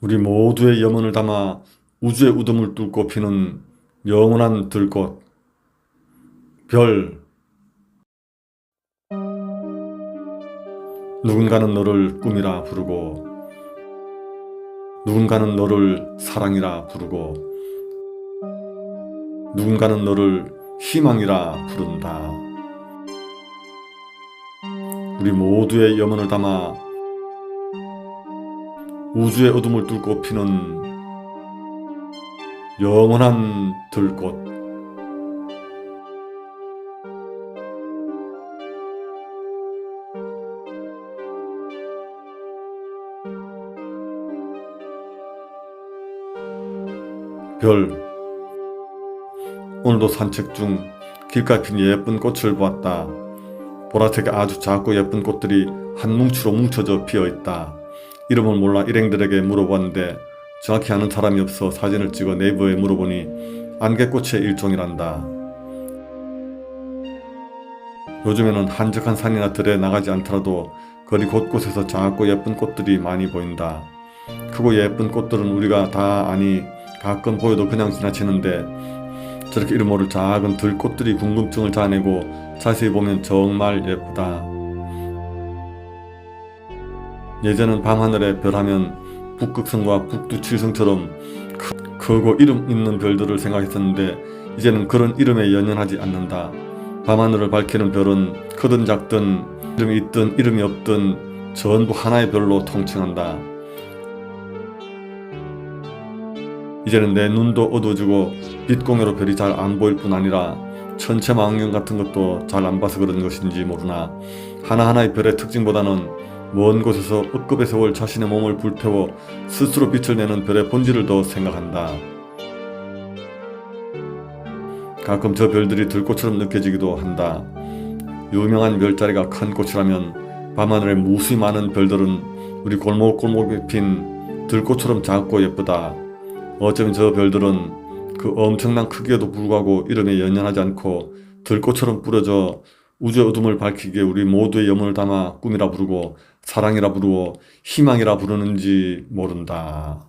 우리 모두의 염원을 담아 우주의 우둠을 뚫고 피는 영원한 들꽃 별 누군가는 너를 꿈이라 부르고 누군가는 너를 사랑이라 부르고 누군가는 너를 희망이라 부른다. 우리 모두의 염원을 담아 우주의 어둠을 뚫고 피는 영원한 들꽃 별 오늘도 산책 중 길가에 핀 예쁜 꽃을 보았다. 보라색의 아주 작고 예쁜 꽃들이 한 뭉치로 뭉쳐져 피어 있다. 이름을 몰라 일행들에게 물어봤는데 정확히 아는 사람이 없어 사진을 찍어 네이버에 물어보니 안개꽃의 일종이란다. 요즘에는 한적한 산이나 들에 나가지 않더라도 거리 곳곳에서 작고 예쁜 꽃들이 많이 보인다. 크고 예쁜 꽃들은 우리가 다 아니 가끔 보여도 그냥 지나치는데 저렇게 이름 모를 작은 들꽃들이 궁금증을 자아내고 자세히 보면 정말 예쁘다. 예전엔 밤하늘에 별하면 북극성과 북두칠성처럼 크- 크고 이름 있는 별들을 생각했었는데 이제는 그런 이름에 연연하지 않는다. 밤하늘을 밝히는 별은 크든 작든 이름이 있든 이름이 없든 전부 하나의 별로 통칭한다. 이제는 내 눈도 어두워지고 빛공유로 별이 잘 안 보일 뿐 아니라 천체망원 같은 것도 잘 안 봐서 그런 것인지 모르나 하나하나의 별의 특징보다는 먼 곳에서 upp급의 세월 자신의 몸을 불태워 스스로 빛을 내는 별의 본질을 더 생각한다. 가끔 저 별들이 들꽃처럼 느껴지기도 한다. 유명한 별자리가 큰 꽃이라면 밤하늘에 무수히 많은 별들은 우리 골목골목에 핀 들꽃처럼 작고 예쁘다. 어쩌면 저 별들은 그 엄청난 크기에도 불구하고 이름에 연연하지 않고 들꽃처럼 뿌려져 우주의 어둠을 밝히기에 우리 모두의 염원을 담아 꿈이라 부르고 사랑이라 부르고 희망이라 부르는지 모른다.